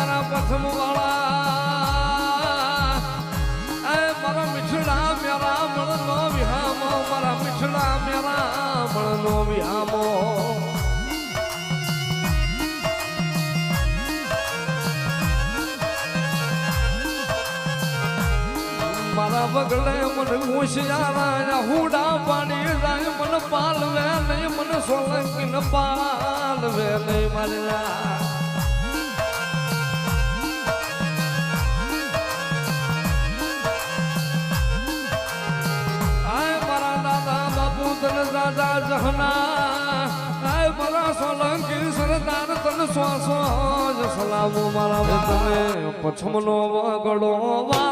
મારા પથમ વાળા. એ મારા મીઠડા મેરા મળનો વિહામો, મારા મીઠડા મેરા મળનો વિહામો. મારા બગડે મને હોશિયારા હુડા પાડી જાય, મને પાલવે નહીં, મને સોલંકી ન પાલવે નહીં મારા. તન દાદા જહના. આય મારા સોલંકી સરદાર તન શ્વાસો જ સલામો મારા વતને. પછમનો વગડો વાલો